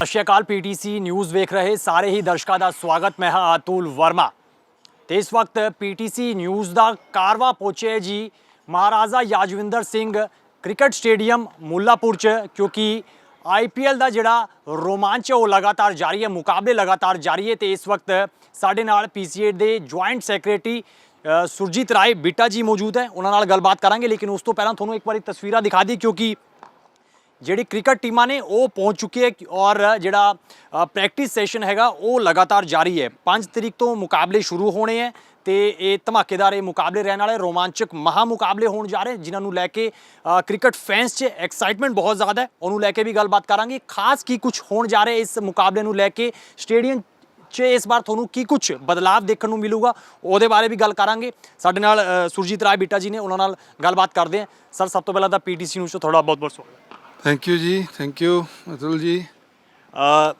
ਸਤਿ ਸ਼੍ਰੀ ਅਕਾਲ PTC news ਵੇਖ ਰਹੇ ਸਾਰੇ ਹੀ ਦਰਸ਼ਕਾਂ ਦਾ ਸਵਾਗਤ। ਮੈਂ ਹਾਂ ਅਤੁਲ ਵਰਮਾ। ਤੇ ਇਸ ਵਕਤ ਪੀਟੀਸੀ ਨਿਊਜ਼ ਦਾ ਕਾਰਵਾ ਪਹੁੰਚਿਆ ਜੀ। ਮਹਾਰਾਜਾ ਯਾਜਵਿੰਦਰ ਸਿੰਘ ਕ੍ਰਿਕਟ ਸਟੇਡੀਅਮ ਮੁੱਲਾਪੁਰ ਚ, ਕਿਉਂਕਿ ਆਈਪੀਐਲ ਦਾ ਜਿਹੜਾ ਰੋਮਾਂਚ ਹੈ, ਉਹ ਲਗਾਤਾਰ ਜਾਰੀ ਹੈ, ਮੁਕਾਬਲੇ ਲਗਾਤਾਰ ਜਾਰੀ ਹੈ। ਤੇ ਇਸ ਵਕਤ ਸਾਡੇ ਨਾਲ ਪੀਸੀਏ ਦੇ ਜੁਆਇੰਟ ਸੈਕਟਰੀ ਸੁਰਜੀਤ ਰਾਏ ਬਿੱਟਾ ਜੀ ਮੌਜੂਦ ਹੈ। ਉਹਨਾਂ ਨਾਲ ਗੱਲਬਾਤ ਕਰਾਂਗੇ, ਲੇਕਿਨ ਉਸ ਤੋਂ ਪਹਿਲਾਂ ਤੁਹਾਨੂੰ ਇੱਕ ਵਾਰੀ ਤਸਵੀਰਾਂ ਦਿਖਾ ਦੀ ਕਿਉਂਕਿ ਜਿਹੜੀ ਕ੍ਰਿਕਟ ਟੀਮਾਂ ਨੇ ਉਹ ਪਹੁੰਚ ਚੁੱਕੀ ਹੈ ਔਰ ਜਿਹੜਾ ਪ੍ਰੈਕਟਿਸ ਸੈਸ਼ਨ ਹੈਗਾ, ਉਹ ਲਗਾਤਾਰ ਜਾਰੀ ਹੈ। 5 ਤਰੀਕ ਤੋਂ ਮੁਕਾਬਲੇ ਸ਼ੁਰੂ ਹੋਣੇ ਹੈ ਤੇ ਇਹ ਧਮਾਕੇਦਾਰ ਇਹ ਮੁਕਾਬਲੇ ਰਹਿਣ ਵਾਲੇ ਰੋਮਾਂਚਕ ਮਹਾ ਮੁਕਾਬਲੇ ਹੋਣ ਜਾ ਰਹੇ, ਜਿਨ੍ਹਾਂ ਨੂੰ ਲੈ ਕੇ ਕ੍ਰਿਕਟ ਫੈਨਸ 'ਚ ਐਕਸਾਈਟਮੈਂਟ ਬਹੁਤ ਜ਼ਿਆਦਾ ਹੈ। ਉਹਨੂੰ ਲੈ ਕੇ ਵੀ ਗੱਲਬਾਤ ਕਰਾਂਗੇ। ਖਾਸ ਕੀ ਕੁਝ ਹੋਣ ਜਾ ਰਿਹਾ ਇਸ ਮੁਕਾਬਲੇ ਨੂੰ ਲੈ ਕੇ? ਸਟੇਡੀਅਮ 'ਚ ਇਸ ਵਾਰ ਤੁਹਾਨੂੰ ਕੀ ਕੁਝ ਬਦਲਾਵ ਦੇਖਣ ਨੂੰ ਮਿਲੂਗਾ? ਉਹਦੇ ਬਾਰੇ ਵੀ ਗੱਲ ਕਰਾਂਗੇ। ਸਾਡੇ ਨਾਲ ਸੁਰਜੀਤ ਰਾਏ ਬਿੱਟਾ ਜੀ ਨੇ ਉਹਨਾਂ ਨਾਲ ਗੱਲਬਾਤ ਕਰਦੇ ਹਾਂ। ਸਰ, ਸਭ ਤੋਂ ਪਹਿਲਾਂ ਤਾਂ ਪੀਟੀਸੀ ਨਿਊਜ਼ 'ਚ ਤੁਹਾਡਾ ਬਹੁਤ ਬਹੁਤ ਸਵਾਗਤ thank you ji thank you Atul ji uh,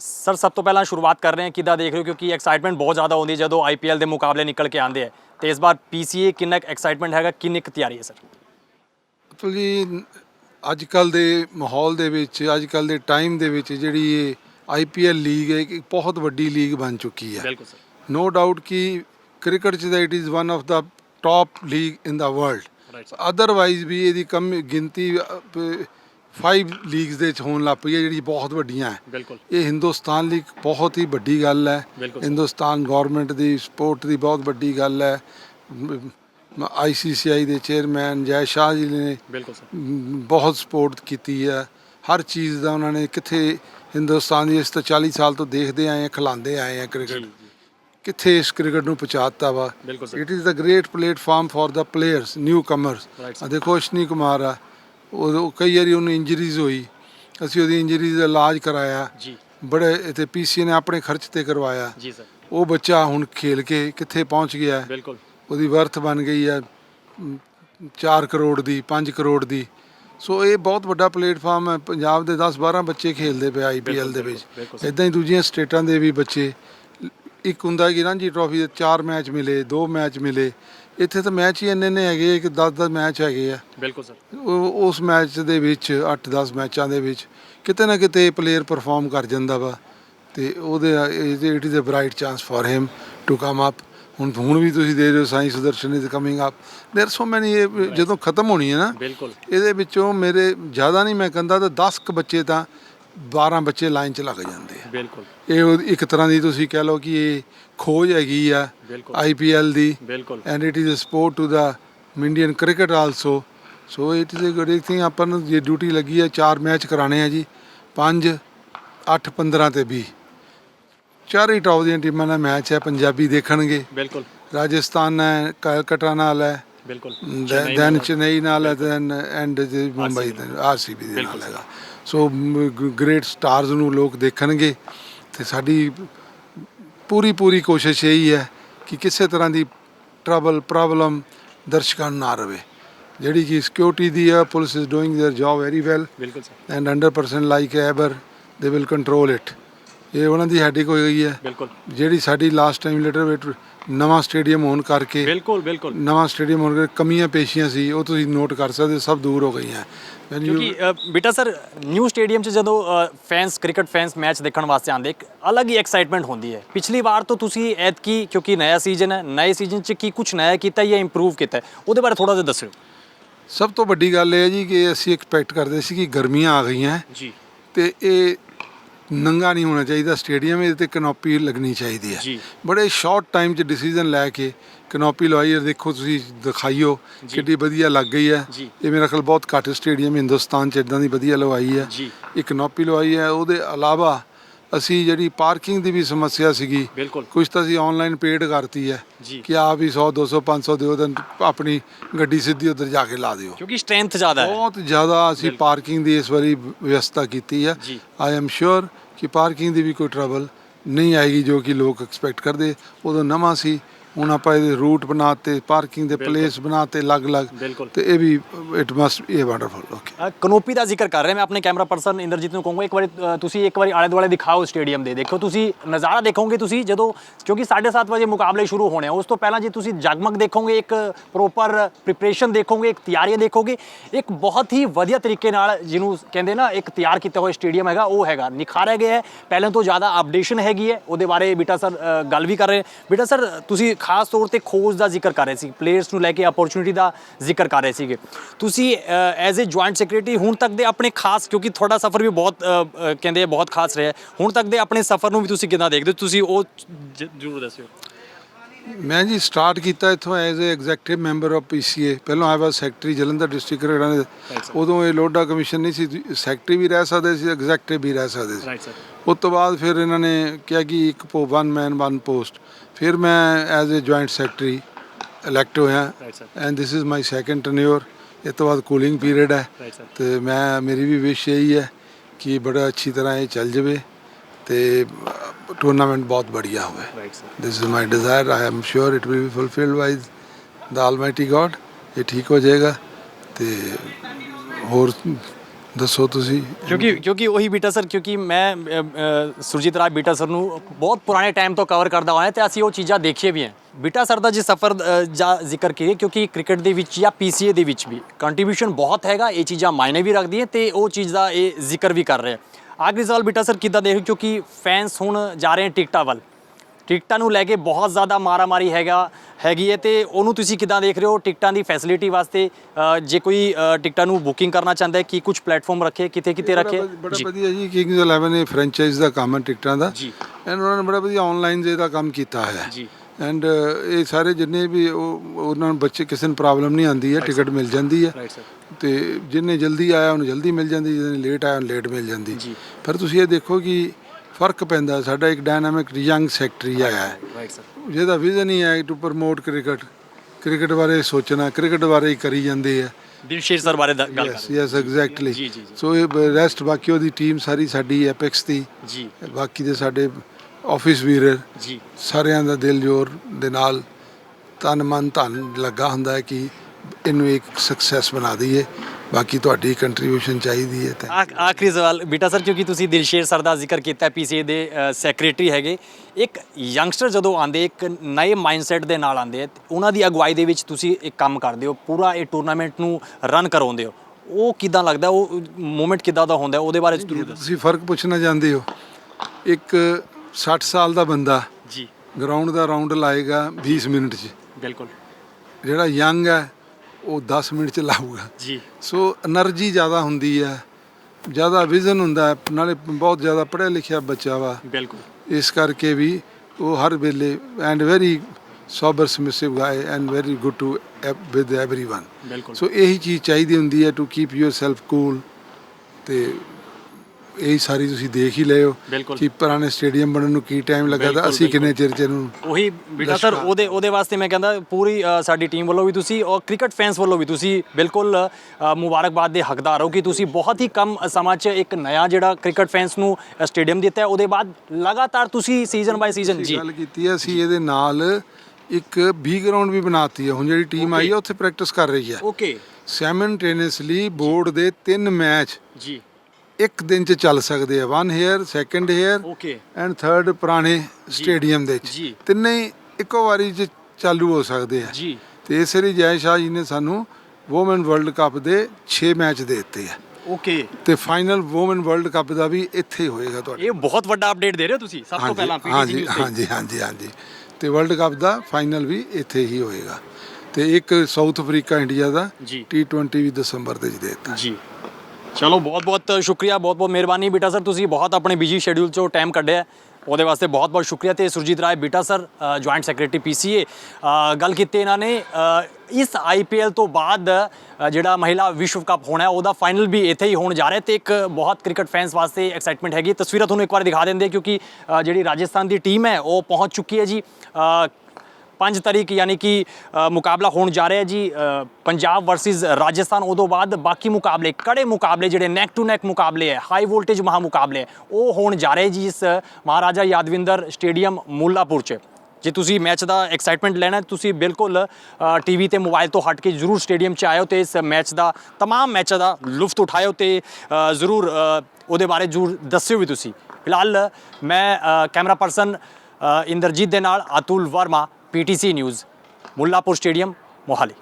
sir ਸਭ ਤੋਂ ਪਹਿਲਾਂ ਸ਼ੁਰੂਆਤ ਕਰ ਰਹੇ ਹਾਂ ਕਿੱਦਾਂ ਦੇਖ ਰਹੇ ਹੋ? ਕਿਉਂਕਿ ਐਕਸਾਈਟਮੈਂਟ ਬਹੁਤ ਜ਼ਿਆਦਾ ਹੁੰਦੀ ਹੈ ਜਦੋਂ ਆਈਪੀਐਲ ਦੇ ਮੁਕਾਬਲੇ ਨਿਕਲ ਕੇ ਆਉਂਦੇ ਆ। ਤੇ ਇਸ ਵਾਰ ਪੀਸੀਏ ਕਿੰਨਾ ਐਕਸਾਈਟਮੈਂਟ ਹੈਗਾ? ਕਿੰਨੀ ਕੁ ਤਿਆਰੀ ਹੈ ਸਰ? ਅਤੁਲ ਜੀ ਅੱਜ ਕੱਲ ਦੇ ਮਾਹੌਲ ਦੇ ਵਿੱਚ ਅੱਜ ਕੱਲ ਦੇ ਟਾਈਮ ਦੇ ਵਿੱਚ ਜਿਹੜੀ ਇਹ ਆਈਪੀਐਲ ਲੀਗ ਹੈ ਇੱਕ ਬਹੁਤ ਵੱਡੀ ਲੀਗ ਬਣ ਚੁੱਕੀ ਹੈ। ਬਿਲਕੁਲ ਸਰ। ਨੋ ਡਾਊਟ ਕਿ ਕ੍ਰਿਕਟ ਚ ਦਾ it is one of the top league in the world otherwise ਵੀ ਇਹਦੀ ਕਮ ਗਿਣਤੀ 5 ਲੀਗਸ ਦੇ ਚ ਹੋਣ ਲੱਗ ਪਈ ਹੈ ਜਿਹੜੀ ਬਹੁਤ ਵੱਡੀਆਂ ਹੈ। ਇਹ ਹਿੰਦੁਸਤਾਨ ਲਈ ਬਹੁਤ ਹੀ ਵੱਡੀ ਗੱਲ ਹੈ। ਹਿੰਦੁਸਤਾਨ ਗਵਰਨਮੈਂਟ ਦੀ ਸਪੋਰਟ ਦੀ ਬਹੁਤ ਵੱਡੀ ਗੱਲ ਹੈ। ਆਈਸੀਸੀਆਈ ਦੇ ਚੇਅਰਮੈਨ ਜੈ ਸ਼ਾਹ ਜੀ ਨੇ ਬਹੁਤ ਸਪੋਰਟ ਕੀਤੀ ਹੈ। ਹਰ ਚੀਜ਼ ਦਾ ਉਹਨਾਂ ਨੇ ਕਿੱਥੇ ਹਿੰਦੁਸਤਾਨ ਦੀ ਇਸ ਤੋਂ 40 ਸਾਲ ਤੋਂ ਦੇਖਦੇ ਆਏ ਆ ਖਿਲਾਉਂਦੇ ਆਏ ਆ ਕ੍ਰਿਕਟ। ਕਿੱਥੇ ਇਸ ਕ੍ਰਿਕਟ ਨੂੰ ਪਹੁੰਚਾਤਾ ਵਾ। It is the great platform for the players newcomers. ਆ ਦੇਖੋ ਅਸ਼ਨੀ ਕੁਮਾਰ ਆ। ਉਹ ਕਈ ਵਾਰੀ ਉਹਨੂੰ ਇੰਜਰੀਜ਼ ਹੋਈ। ਅਸੀਂ ਉਹਦੀ ਇੰਜਰੀਜ਼ ਦਾ ਇਲਾਜ ਕਰਾਇਆ। ਜੀ। ਬੜੇ ਤੇ ਪੀਸੀ ਨੇ ਆਪਣੇ ਖਰਚ ਤੇ ਕਰਵਾਇਆ। ਜੀ ਸਰ। ਉਹ ਬੱਚਾ ਹੁਣ ਖੇਲ ਕੇ ਕਿੱਥੇ ਪਹੁੰਚ ਗਿਆ। ਬਿਲਕੁਲ। ਉਹਦੀ ਵਰਥ ਬਣ ਗਈ ਹੈ 4 ਕਰੋੜ ਦੀ 5 ਕਰੋੜ ਦੀ। ਸੋ ਇਹ ਬਹੁਤ ਵੱਡਾ ਪਲੇਟਫਾਰਮ ਹੈ ਪੰਜਾਬ ਦੇ 10 12 ਬੱਚੇ ਖੇਲਦੇ ਪਏ ਆਈਪੀਐਲ ਦੇ ਵਿੱਚ। ਇਦਾਂ ਹੀ ਦੂਜੀਆਂ ਸਟੇਟਾਂ ਦੇ ਵੀ ਬੱਚੇ ਇੱਕ ਹੁੰਦਾ ਕਿ ਰਾਂਝੀ ਟਰੋਫੀ ਦੇ ਚਾਰ ਮੈਚ ਮਿਲੇ ਦੋ ਮੈਚ ਮਿਲੇ। ਇੱਥੇ ਤਾਂ ਮੈਚ ਹੀ ਇੰਨੇ ਨੇ ਹੈਗੇ ਕਿ 10-10 ਮੈਚ ਹੈਗੇ ਆ। ਬਿਲਕੁਲ ਸਰ। ਉਸ ਮੈਚ ਦੇ ਵਿੱਚ 8-10 ਮੈਚਾਂ ਦੇ ਵਿੱਚ ਕਿਤੇ ਨਾ ਕਿਤੇ ਪਲੇਅਰ ਪਰਫਾਰਮ ਕਰ ਜਾਂਦਾ ਵਾ। ਤੇ ਉਹਦੇ it is a bright chance for him to come up ਹੁਣ ਹੁਣ ਵੀ ਤੁਸੀਂ ਦੇ ਰਹੇ ਹੋ Sai Sudarshan is coming up there so many ਜਦੋਂ ਖਤਮ ਹੋਣੀ ਹੈ ਨਾ ਬਿਲਕੁਲ। ਇਹਦੇ ਵਿੱਚੋਂ ਮੇਰੇ ਜ਼ਿਆਦਾ ਨਹੀਂ ਮੈਂ ਕਹਿੰਦਾ ਤਾਂ 10 ਕੁ ਬੱਚੇ ਤਾਂ 12 ਬੱਚੇ ਲਾਈਨ 'ਚ ਲੱਗ ਜਾਂਦੇ ਆ। ਬਿਲਕੁਲ। ਇਹ ਉਹ ਇੱਕ ਤਰ੍ਹਾਂ ਦੀ ਤੁਸੀਂ ਕਹਿ ਲਓ ਕਿ ਇਹ ਖੋਜ ਹੈਗੀ ਆ ਬਿਲਕੁਲ। ਆਈਪੀਐਲ ਦੀ ਬਿਲਕੁਲ। and it is a sport to the Indian cricket also. So it is a good thing ਆਪਾਂ ਨੂੰ ਜੇ ਡਿਊਟੀ ਲੱਗੀ ਹੈ ਚਾਰ ਮੈਚ ਕਰਾਣੇ ਆ ਜੀ 5 8 15 ਤੇ 20 ਚਾਰੇ ਟੌਪ ਦੀਆਂ ਟੀਮਾਂ ਦਾ ਮੈਚ ਹੈ ਪੰਜਾਬੀ ਦੇਖਣਗੇ। ਬਿਲਕੁਲ। ਰਾਜਸਥਾਨ ਹੈ ਕਲਕੱਤਾ ਨਾਲ ਹੈ। ਬਿਲਕੁਲ। ਦੈਨ ਚੇਨਈ ਨਾਲ ਹੈ। ਦੈਨ ਐਂਡ ਮੁੰਬਈ ਆਰਸੀਬੀ ਦੇ ਨਾਲ ਹੈਗਾ। ਸੋ ਗ੍ਰੇਟ ਸਟਾਰਸ ਨੂੰ ਲੋਕ ਦੇਖਣਗੇ ਤੇ ਸਾਡੀ ਪੂਰੀ ਪੂਰੀ ਕੋਸ਼ਿਸ਼ ਇਹੀ ਹੈ ਕਿ ਕਿਸੇ ਤਰ੍ਹਾਂ ਦੀ ਟਰਬਲ ਪ੍ਰੋਬਲਮ ਦਰਸ਼ਕਾਂ ਨੂੰ ਨਾ ਰਵੇ ਜਿਹੜੀ ਕਿ ਸਿਕਿਉਰਿਟੀ ਦੀ ਹੈ police is doing their job very well ਬਿਲਕੁਲ sir and 100% like ever they will control it ਇਹ ਉਹਨਾਂ ਦੀ ਹੈਡਿਕ ਹੋਈ ਗਈ ਹੈ ਬਿਲਕੁਲ ਜਿਹੜੀ ਸਾਡੀ ਲਾਸਟ ਟਾਈਮ ਲੇਟਰ ਵੇਟ ਨਵਾਂ ਸਟੇਡੀਅਮ ਹੋਣ ਕਰਕੇ ਬਿਲਕੁਲ ਬਿਲਕੁਲ। ਨਵਾਂ ਸਟੇਡੀਅਮ ਹੋਣ ਕਰਕੇ ਕਮੀਆਂ ਪੇਸ਼ੀਆਂ ਸੀ ਉਹ ਤੁਸੀਂ ਨੋਟ ਕਰ ਸਕਦੇ ਹੋ, ਸਭ ਦੂਰ ਹੋ ਗਈਆਂ। ਕਿਉਂਕਿ ਬੇਟਾ ਸਰ ਨਿਊ ਸਟੇਡੀਅਮ 'ਚ ਜਦੋਂ ਫੈਨਸ ਕ੍ਰਿਕਟ ਫੈਨਸ ਮੈਚ ਦੇਖਣ ਵਾਸਤੇ ਆਉਂਦੇ ਇੱਕ ਅਲੱਗ ਹੀ ਐਕਸਾਈਟਮੈਂਟ ਹੁੰਦੀ ਹੈ। ਪਿਛਲੀ ਵਾਰ ਤੋਂ ਤੁਸੀਂ ਐਤਕੀ ਕਿਉਂਕਿ ਨਇਆ ਸੀਜ਼ਨ ਹੈ ਨਏ ਸੀਜ਼ਨ 'ਚ ਕੀ ਕੁਝ ਨਇਆ ਕੀਤਾ ਜਾਂ ਇੰਪਰੂਵ ਕੀਤਾ? ਉਹਦੇ ਬਾਰੇ ਥੋੜਾ ਜਿਹਾ ਦੱਸਿਓ। ਸਭ ਤੋਂ ਵੱਡੀ ਗੱਲ ਇਹ ਹੈ ਜੀ ਕਿ ਅਸੀਂ ਐਕਸਪੈਕਟ ਕਰਦੇ ਸੀ ਕਿ ਗਰਮੀਆਂ ਆ ਗਈਆਂ। ਜੀ। ਤੇ ਇਹ ਨੰਗਾ ਨਹੀਂ ਹੋਣਾ ਚਾਹੀਦਾ ਸਟੇਡੀਅਮ ਇਹਦੇ ਤੇ ਕਨੋਪੀ ਲੱਗਣੀ ਚਾਹੀਦੀ ਹੈ ਜੀ। ਬੜੇ ਸ਼ਾਰਟ ਟਾਈਮ 'ਚ ਡਿਸੀਜਨ ਲੈ ਕੇ ਕਨੋਪੀ ਲਵਾਈ ਹੈ ਦੇਖੋ ਤੁਸੀਂ ਦਿਖਾਈਓ ਕਿੰਨੀ ਵਧੀਆ ਲੱਗ ਗਈ ਹੈ। ਇਹ ਮੇਰਾ ਖਿਆਲ ਬਹੁਤ ਘੱਟ ਸਟੇਡੀਅਮ ਹਿੰਦੁਸਤਾਨ 'ਚ ਇਦਾਂ ਦੀ ਵਧੀਆ ਲਵਾਈ ਹੈ। ਇੱਕ ਕਨੋਪੀ ਲਵਾਈ ਹੈ ਉਹਦੇ ਇਲਾਵਾ ਅਸੀਂ ਜਿਹੜੀ ਪਾਰਕਿੰਗ ਦੀ ਵੀ ਸਮੱਸਿਆ ਸੀਗੀ ਬਿਲਕੁਲ। ਕੁਝ ਤਾਂ ਅਸੀਂ ਆਨਲਾਈਨ ਪੇਡ ਕਰਤੀ ਹੈ ਜੀ। ਕਿ ਆਪ ਹੀ 100 200 500 ਦਿਓ ਤਾਂ ਆਪਣੀ ਗੱਡੀ ਸਿੱਧੀ ਉੱਧਰ ਜਾ ਕੇ ਲਾ ਦਿਓ ਕਿਉਂਕਿ ਸਟਰੈਂਥ ਜ਼ਿਆਦਾ ਹੈ ਬਹੁਤ ਜ਼ਿਆਦਾ ਅਸੀਂ ਪਾਰਕਿੰਗ ਦੀ ਇਸ ਵਾਰੀ ਵਿਵਸਥਾ ਕੀਤੀ ਹੈ। ਆਈ ਐਮ ਸ਼ੋਰ ਕਿ ਪਾਰਕਿੰਗ ਦੀ ਵੀ ਕੋਈ ਟਰਬਲ ਨਹੀਂ ਆਏਗੀ ਜੋ ਕਿ ਲੋਕ ਐਕਸਪੈਕਟ ਕਰਦੇ ਉਦੋਂ ਨਵਾਂ ਸੀ ਹੁਣ ਆਪਾਂ ਇਹਦੇ ਰੂਟ ਬਣਾਤੇ ਪਾਰਕਿੰਗ ਦੇ ਪਲੇਸ ਬਣਾਤੇ ਅਲੱਗ-ਅਲੱਗ। ਬਿਲਕੁਲ। ਤੇ ਇਹ ਵੀ ਇਟ ਮਸਟ ਇਹ ਵੰਡਰਫੁਲ ਓਕੇ ਅ, ਕਨੋਪੀ ਦਾ ਜ਼ਿਕਰ ਕਰ ਰਿਹਾ ਮੈਂ ਆਪਣੇ ਕੈਮਰਾ ਪਰਸਨ ਇੰਦਰਜੀਤ ਨੂੰ ਕਹੂੰਗਾ ਇੱਕ ਵਾਰੀ ਅ, ਤੁਸੀਂ ਇੱਕ ਵਾਰੀ ਆਲੇ ਦੁਆਲੇ ਦਿਖਾਓ ਸਟੇਡੀਅਮ ਦੇ ਦੇਖੋ ਤੁਸੀਂ ਨਜ਼ਾਰਾ ਦੇਖੋਗੇ ਤੁਸੀਂ ਜਦੋਂ ਕਿਉਂਕਿ 7:30 ਵਜੇ ਮੁਕਾਬਲੇ ਸ਼ੁਰੂ ਹੋਣੇ ਆ ਉਸ ਤੋਂ ਪਹਿਲਾਂ ਜੇ ਤੁਸੀਂ ਜਗਮਗ ਦੇਖੋਗੇ ਇੱਕ ਪ੍ਰੋਪਰ ਪ੍ਰੀਪਰੇਸ਼ਨ ਦੇਖੋਗੇ ਇੱਕ ਤਿਆਰੀਆਂ ਦੇਖੋਗੇ ਇੱਕ ਬਹੁਤ ਹੀ ਵਧੀਆ ਤਰੀਕੇ ਨਾਲ ਜਿਹਨੂੰ ਕਹਿੰਦੇ ਨਾ ਇੱਕ ਤਿਆਰ ਕੀਤਾ ਹੋਇਆ ਸਟੇਡੀਅਮ ਹੈਗਾ ਉਹ ਹੈਗਾ ਨਿਖਾਰਿਆ ਗਿਆ ਹੈ। ਪਹਿਲਾਂ ਤੋਂ ਜ਼ਿਆਦਾ ਅਪਡੇਸ਼ਨ ਹੈਗੀ ਹੈ ਉਹਦੇ ਬਾਰੇ ਬੇਟਾ ਸਰ ਅ, ਗੱਲ ਵੀ ਕਰ ਰਹੇ। ਬੇਟਾ ਸਰ ਤੁਸੀਂ ਖਾਸ ਤੌਰ ਤੇ ਖੋਜ ਦਾ ਜ਼ਿਕਰ ਕਰ ਰਹੇ ਸੀ ਪਲੇਅਰਸ ਨੂੰ ਲੈ ਕੇ ਅਪੋਰਚੁਨਿਟੀ ਦਾ ਜ਼ਿਕਰ ਕਰ ਰਹੇ ਸੀਗੇ। ਤੁਸੀਂ ਐਜ਼ ਅ ਜੁਆਇੰਟ ਸੈਕਟਰੀ ਹੁਣ ਤੱਕ ਦੇ ਆਪਣੇ ਖਾਸ, ਕਿਉਂਕਿ ਤੁਹਾਡਾ ਸਫ਼ਰ ਵੀ ਬਹੁਤ ਕਹਿੰਦੇ ਬਹੁਤ ਖਾਸ ਰਿਹਾ ਹੁਣ ਤੱਕ ਦੇ ਆਪਣੇ ਸਫ਼ਰ ਨੂੰ ਵੀ ਤੁਸੀਂ ਕਿੱਦਾਂ ਦੇਖਦੇ ਹੋ? ਤੁਸੀਂ ਉਹ ਜ਼ਰੂਰ ਦੱਸਿਓ। ਮੈਂ ਜੀ ਸਟਾਰਟ ਕੀਤਾ ਇੱਥੋਂ as a executive member of PCA ਪਹਿਲਾਂ I was secretary Jalandhar district ਦੇ। ਉਦੋਂ ਇਹ ਲੋਡਾ ਕਮਿਸ਼ਨ ਨਹੀਂ ਸੀ। ਸੈਕਟਰੀ ਵੀ ਰਹਿ ਸਕਦੇ ਸੀ ਐਗਜ਼ੈਕਟਿਵ ਵੀ ਰਹਿ ਸਕਦੇ ਸੀ। ਉਸ ਤੋਂ ਬਾਅਦ ਫਿਰ ਇਹਨਾਂ ਨੇ ਕਿਹਾ ਕਿ ਇੱਕ ਪੋ ਵਨ ਮੈਨ ਵਨ ਪੋਸਟ ਫਿਰ ਮੈਂ as a joint secretary elect ਹੋਇਆ. And this is my second tenure ਇਸ ਤੋਂ ਬਾਅਦ ਕੂਲਿੰਗ ਪੀਰੀਅਡ ਹੈ. ਤੇ ਮੈਂ ਮੇਰੀ ਵੀ ਵਿਸ਼ ਇਹੀ ਹੈ ਕਿ ਬੜਾ ਅੱਛੀ ਤਰ੍ਹਾਂ ਇਹ ਚੱਲ ਜਾਵੇ। ਤੇ ਟੂਰਨਾਮੈਂਟ ਬਹੁਤ ਬੜੀਆ ਹੋਵੇ right sir this is my desire I am sure it will be fulfilled by the almighty god ਇਹ ਠੀਕ ਹੋ ਜਾਏਗਾ ਤੇ ਹੋਰ ਦੱਸੋ ਤੁਸੀਂ? ਕਿਉਂਕਿ ਕਿਉਂਕਿ ਉਹੀ ਬੀਟਾ ਸਰ ਕਿਉਂਕਿ ਮੈਂ ਸੁਰਜੀਤ ਰਾਜ ਬੀਟਾ ਸਰ ਨੂੰ ਬਹੁਤ ਪੁਰਾਣੇ ਟਾਈਮ ਤੋਂ ਕਵਰ ਕਰਦਾ ਆਇਆ ਤੇ ਅਸੀਂ ਉਹ ਚੀਜ਼ਾਂ ਦੇਖੀਆਂ ਵੀ ਹੈ। ਬੀਟਾ ਸਰ ਦਾ ਜੇ ਸਫਰ ਦਾ ਜ਼ਿਕਰ ਕਰੀਏ ਕਿਉਂਕਿ ਕ੍ਰਿਕਟ ਦੇ ਵਿੱਚ ਜਾਂ ਪੀਸੀਏ ਦੇ ਵਿੱਚ ਵੀ ਕੰਟਰੀਬਿਊਸ਼ਨ ਬਹੁਤ ਹੈਗਾ ਇਹ ਚੀਜ਼ਾਂ ਮਾਇਨੇ ਵੀ ਰੱਖਦੀਆਂ ਤੇ ਉਹ ਚੀਜ਼ ਦਾ ਇਹ ਜ਼ਿਕਰ ਵੀ ਕਰ ਰਹੇ ਆਖਰੀ ਸਵਾਲ ਬੀਟਾ ਸਰ ਕਿੱਦਾਂ ਦੇਖ ਕਿਉਂਕਿ ਫੈਨਸ ਹੁਣ ਜਾ ਰਹੇ ਹਨ ਟਿਕਟਾਂ ਵੱਲ। ਟਿਕਟਾਂ ਨੂੰ ਲੈ ਕੇ ਬਹੁਤ ਜ਼ਿਆਦਾ ਮਾਰਾਮਾਰੀ ਹੈਗਾ ਹੈਗੀ ਹੈ ਤੇ ਉਹਨੂੰ ਤੁਸੀਂ ਕਿਦਾਂ ਦੇਖ ਰਹੇ ਹੋ? ਟਿਕਟਾਂ ਦੀ ਫੈਸਿਲਿਟੀ ਵਾਸਤੇ ਜੇ ਕੋਈ ਟਿਕਟਾਂ ਨੂੰ ਬੁਕਿੰਗ ਕਰਨਾ ਚਾਹੁੰਦਾ ਹੈ ਕਿ ਕੁਝ ਪਲੇਟਫਾਰਮ ਰੱਖੇ ਕਿਤੇ ਕਿਤੇ ਰੱਖੇ? ਬੜਾ ਵਧੀਆ ਜੀ ਕਿੰਗਸ 11 ਇਹ ਫਰੈਂਚਾਈਜ਼ ਦਾ ਕੰਮ ਹੈ ਟਿਕਟਾਂ ਦਾ। ਜੀ। ਐਂਡ ਉਹਨਾਂ ਨੇ ਬੜਾ ਵਧੀਆ ਆਨਲਾਈਨ ਦੇ ਦਾ ਕੰਮ ਕੀਤਾ ਹੋਇਆ ਹੈ। ਜੀ। ਐਂਡ ਇਹ ਸਾਰੇ ਜਿੰਨੇ ਵੀ ਉਹ ਉਹਨਾਂ ਨੂੰ ਬੱਚੇ ਕਿਸੇ ਨੂੰ ਪ੍ਰੋਬਲਮ ਨਹੀਂ ਆਉਂਦੀ ਹੈ ਟਿਕਟ ਮਿਲ ਜਾਂਦੀ ਹੈ। ਤੇ ਜਿੰਨੇ ਜਲਦੀ ਆਇਆ ਉਹਨੂੰ ਜਲਦੀ ਮਿਲ ਜਾਂਦੀ ਜਿਹਨੇ ਲੇਟ ਆਇਆ ਉਹਨੂੰ ਲੇਟ ਮਿਲ ਜਾਂਦੀ। ਪਰ ਤੁਸੀਂ ਇਹ ਦੇਖੋ ਕਿ ਫ਼ਰਕ ਪੈਂਦਾ ਸਾਡਾ ਇੱਕ ਡਾਇਨਾਮਿਕ ਯੰਗ ਸੈਕਟਰੀ ਆਇਆ ਹੈ। ਜਿਹਦਾ ਵਿਜ਼ਨ ਹੀ ਹੈ ਟੂ ਪ੍ਰਮੋਟ ਕ੍ਰਿਕਟ ਕ੍ਰਿਕਟ ਬਾਰੇ ਸੋਚਣਾ ਕ੍ਰਿਕਟ ਬਾਰੇ ਹੀ ਕਰੀ ਜਾਂਦੇ ਆ। ਦਿਲਸ਼ੇਰ ਸਰ ਬਾਰੇ ਗੱਲ ਕਰ ਯੈਸ ਐਗਜ਼ੈਕਟਲੀ। ਸੋ ਇਹ ਰੈਸਟ ਬਾਕੀ ਉਹਦੀ ਟੀਮ ਸਾਰੀ ਸਾਡੀ ਐਪੈਕਸ ਦੀ। ਜੀ। ਬਾਕੀ ਦੇ ਸਾਡੇ ਆਫਿਸ ਵੀਰ ਜੀ। ਸਾਰਿਆਂ ਦਾ ਦਿਲ ਜੋਰ ਦੇ ਨਾਲ ਤਨ ਮਨ ਧਨ ਲੱਗਾ ਹੁੰਦਾ ਹੈ ਕਿ ਇਹਨੂੰ ਇੱਕ ਸਕਸੈਸ ਬਣਾ ਦਈਏ। ਬਾਕੀ ਤੁਹਾਡੀ ਕੰਟਰੀਬਿਊਸ਼ਨ ਚਾਹੀਦੀ ਹੈ ਤਾਂ। ਆਖ- ਆਖਰੀ ਸਵਾਲ ਬੇਟਾ ਸਰ ਕਿਉਂਕਿ ਤੁਸੀਂ ਦਿਲਸ਼ੇਰ ਸਰ ਦਾ ਜ਼ਿਕਰ ਕੀਤਾ ਪੀਸੀਏ ਦੇ ਸੈਕਟਰੀ ਹੈਗੇ। ਇੱਕ ਯੰਗਸਟਰ ਜਦੋਂ ਆਉਂਦੇ ਇੱਕ ਨਏ ਮਾਈਂਡਸੈਟ ਦੇ ਨਾਲ ਆਉਂਦੇ ਆ ਤੇ ਉਹਨਾਂ ਦੀ ਅਗਵਾਈ ਦੇ ਵਿੱਚ ਤੁਸੀਂ ਇੱਕ ਕੰਮ ਕਰਦੇ ਹੋ ਪੂਰਾ ਇਹ ਟੂਰਨਾਮੈਂਟ ਨੂੰ ਰਨ ਕਰਾਉਂਦੇ ਹੋ। ਉਹ ਕਿਦਾਂ ਲੱਗਦਾ ਉਹ ਮੂਮੈਂਟ ਕਿਦਾਂ ਦਾ ਹੁੰਦਾ ਉਹਦੇ ਬਾਰੇ ਤੁਸੀਂ ਫ਼ਰਕ ਪੁੱਛਣਾ ਚਾਹੁੰਦੇ ਹੋ। ਇੱਕ 60 ਸਾਲ ਦਾ ਬੰਦਾ ਜੀ। ਗਰਾਊਂਡ ਦਾ ਰਾਉਂਡ ਲਾਏਗਾ 20 ਮਿੰਟ 'ਚ। ਬਿਲਕੁਲ। ਜਿਹੜਾ ਯੰਗ ਹੈ ਉਹ 10 ਮਿੰਟ 'ਚ ਲਾਊਗਾ। ਜੀ। ਸੋ એનર્ਜੀ ਜ਼ਿਆਦਾ ਹੁੰਦੀ ਹੈ ਜ਼ਿਆਦਾ ਵਿਜ਼ਨ ਹੁੰਦਾ ਨਾਲੇ ਬਹੁਤ ਜ਼ਿਆਦਾ ਪੜ੍ਹਿਆ ਲਿਖਿਆ ਬੱਚਾ ਵਾ। ਬਿਲਕੁਲ। ਇਸ ਕਰਕੇ ਵੀ ਉਹ ਹਰ ਵੇਲੇ and very sober submissive guy and very good to with everyone so ਇਹੀ ਚੀਜ਼ ਚਾਹੀਦੀ ਹੁੰਦੀ ਹੈ ਟੂ ਕੀਪ ਯੋਰਸੈਲਫ ਕੂਲ ਤੇ ਇਹ ਸਾਰੀ ਤੁਸੀਂ ਦੇਖ ਹੀ ਲਏ ਹੋ ਬਿਲਕੁਲ। ਕਿ ਪੁਰਾਣੇ ਸਟੇਡੀਅਮ ਬਣਨ ਨੂੰ ਕੀ ਟਾਈਮ ਲੱਗਾ ਤਾਂ ਅਸੀਂ ਕਿੰਨੇ ਚਿਰ ਚ ਇਹਨੂੰ ਉਹੀ ਬੇਟਾ ਸਰ। ਉਹਦੇ ਉਹਦੇ ਵਾਸਤੇ ਮੈਂ ਕਹਿੰਦਾ ਪੂਰੀ ਸਾਡੀ ਟੀਮ ਵੱਲੋਂ ਵੀ ਤੁਸੀਂ ਔਰ ਕ੍ਰਿਕਟ ਫੈਨਸ ਵੱਲੋਂ ਵੀ ਤੁਸੀਂ ਬਿਲਕੁਲ ਮੁਬਾਰਕਬਾਦ ਦੇ ਹੱਕਦਾਰ ਹੋ ਕਿ ਤੁਸੀਂ ਬਹੁਤ ਹੀ ਕਮ ਸਮਾਂ 'ਚ ਇੱਕ ਨਇਆ ਜਿਹੜਾ ਕ੍ਰਿਕਟ ਫੈਨਸ ਨੂੰ ਸਟੇਡੀਅਮ ਦਿੱਤਾ ਹੈ। ਉਹਦੇ ਬਾਅਦ ਲਗਾਤਾਰ ਤੁਸੀਂ ਸੀਜ਼ਨ ਬਾਈ ਸੀਜ਼ਨ ਜੀ। ਗੱਲ ਕੀਤੀ ਹੈ ਅਸੀਂ ਇਹਦੇ ਨਾਲ ਇੱਕ ਬੀ ਗਰਾਊਂਡ ਵੀ ਬਣਾਤੀ ਹੈ। ਹੁਣ ਜਿਹੜੀ ਟੀਮ ਆਈ ਹੈ ਉੱਥੇ ਪ੍ਰੈਕਟਿਸ ਕਰ ਰਹੀ ਹੈ। ਓਕੇ ਸੈਮਨਟੇਨੀਅਸਲੀ ਬੋਰਡ ਦੇ ਤਿੰਨ ਮੈਚ ਜੀ। ਇੱਕ ਦਿਨ ਚ ਚੱਲ ਸਕਦੇ ਆ one here second here okay and third ਪੁਰਾਣੇ ਸਟੇਡੀਅਮ ਦੇ ਜੀ। ਵਿੱਚ ਤਿੰਨੇ ਹੀ ਇੱਕੋ ਵਾਰੀ ਚ ਚਾਲੂ ਹੋ ਸਕਦੇ ਆ। ਜੀ। ਤੇ ਇਸ ਲਈ ਜੈ ਸ਼ਾਹ ਜੀ ਨੇ ਸਾਨੂੰ ਵੂਮਨ ਵਰਲਡ ਕੱਪ ਦੇ 6 ਮੈਚ ਦੇ ਦਿੱਤੇ ਆ। ਓਕੇ ਤੇ ਫਾਈਨਲ ਵੂਮਨ ਵਰਲਡ ਕੱਪ ਦਾ ਵੀ ਇੱਥੇ ਹੀ ਹੋਏਗਾ ਤੁਹਾਡੇ। ਇਹ ਬਹੁਤ ਵੱਡਾ ਅਪਡੇਟ ਦੇ ਰਹੇ ਹੋ ਤੁਸੀਂ ਸਭ ਤੋਂ ਪਹਿਲਾਂ ਪੀਟੀਸੀ ਹਾਂਜੀ ਨਿਊਜ਼ ਤੇ। ਹਾਂਜੀ ਹਾਂਜੀ ਹਾਂਜੀ। ਤੇ ਵਰਲਡ ਕੱਪ ਦਾ ਫਾਈਨਲ ਵੀ ਇੱਥੇ ਹੀ ਹੋਏਗਾ। ਤੇ ਇੱਕ ਸਾਊਥ ਅਫਰੀਕਾ ਇੰਡੀਆ ਦਾ ਜੀ। T20 ਵੀ ਦਸੰਬਰ ਦੇ ਵਿੱਚ ਦੇ ਦਿੱਤਾ। ਜੀ। ਚਲੋ ਬਹੁਤ ਬਹੁਤ ਸ਼ੁਕਰੀਆ ਬਹੁਤ ਬਹੁਤ ਮਿਹਰਬਾਨੀ ਬੇਟਾ ਸਰ। ਤੁਸੀਂ ਬਹੁਤ ਆਪਣੇ ਬਿਜ਼ੀ ਸ਼ੈਡਿਊਲ ਚੋਂ ਟਾਈਮ ਕੱਢਿਆ। ਉਹਦੇ ਵਾਸਤੇ ਬਹੁਤ ਬਹੁਤ ਸ਼ੁਕਰੀਆ। ਤੇ ਸੁਰਜੀਤ ਰਾਏ ਬੇਟਾ ਸਰ ਜੁਆਇੰਟ ਸੈਕਟਰੀ ਪੀਸੀਏ ਗੱਲ ਕੀਤੀ ਇਹਨਾਂ ਨੇ ਅ, ਇਸ ਆਈਪੀਐਲ ਤੋਂ ਬਾਅਦ ਜਿਹੜਾ ਮਹਿਲਾ ਵਿਸ਼ਵ ਕੱਪ ਹੋਣਾ ਹੈ ਉਹਦਾ ਫਾਈਨਲ ਵੀ ਇੱਥੇ ਹੀ ਹੋਣ ਜਾ ਰਿਹਾ ਤੇ ਇੱਕ ਬਹੁਤ ਕ੍ਰਿਕਟ ਫੈਨਸ ਵਾਸਤੇ ਐਕਸਾਈਟਮੈਂਟ ਹੈਗੀ। ਤਸਵੀਰਾਂ ਤੁਹਾਨੂੰ ਇੱਕ ਵਾਰ ਦਿਖਾ ਦਿੰਦੇ ਕਿਉਂਕਿ ਜਿਹੜੀ ਰਾਜਸਥਾਨ ਦੀ ਟੀਮ ਹੈ ਉਹ ਪਹੁੰਚ ਚੁੱਕੀ ਹੈ ਜੀ। 5 ਤਾਰੀਖ ਯਾਨੀ ਕਿ ਅ, ਮੁਕਾਬਲਾ ਹੋਣ ਜਾ ਰਿਹਾ ਜੀ ਅ, ਪੰਜਾਬ ਵਰਸਸ ਰਾਜਸਥਾਨ ਉਦੋਂ ਬਾਅਦ ਬਾਕੀ ਮੁਕਾਬਲੇ ਕੜੇ ਮੁਕਾਬਲੇ ਜਿਹੜੇ ਨੈਕ ਟੂ ਨੈਕ ਮੁਕਾਬਲੇ ਹੈ ਹਾਈ ਵੋਲਟੇਜ ਮਹਾ ਮੁਕਾਬਲੇ ਹੈ ਉਹ ਹੋਣ ਜਾ ਰਹੇ ਜੀ ਇਸ ਮਹਾਰਾਜਾ ਯਾਦਵਿੰਦਰ ਸਟੇਡੀਅਮ ਮੁੱਲਾਪੁਰ 'ਚ ਜੇ ਤੁਸੀਂ ਮੈਚ ਦਾ ਐਕਸਾਈਟਮੈਂਟ ਲੈਣਾ ਹੈ, ਤੁਸੀਂ ਬਿਲਕੁਲ ਟੀਵੀ ਤੇ ਮੋਬਾਈਲ ਤੋਂ ਹਟ ਕੇ ਜ਼ਰੂਰ ਸਟੇਡੀਅਮ 'ਚ ਆਇਓ ਤੇ ਇਸ ਮੈਚ ਦਾ तमाम ਮੈਚਾਂ ਦਾ ਲੁਫਤ ਉਠਾਇਓ ਤੇ ਅ, ਜ਼ਰੂਰ ਅ, ਉਹਦੇ ਬਾਰੇ ਜ਼ਰੂਰ ਦੱਸਿਓ ਵੀ ਤੁਸੀਂ ਫਿਲਹਾਲ ਮੈਂ ਅ, ਕੈਮਰਾ ਪਰਸਨ ਅ, ਇੰਦਰਜੀਤ ਦੇ ਨਾਲ Atul Verma PTC news Mullanpur stadium Mohali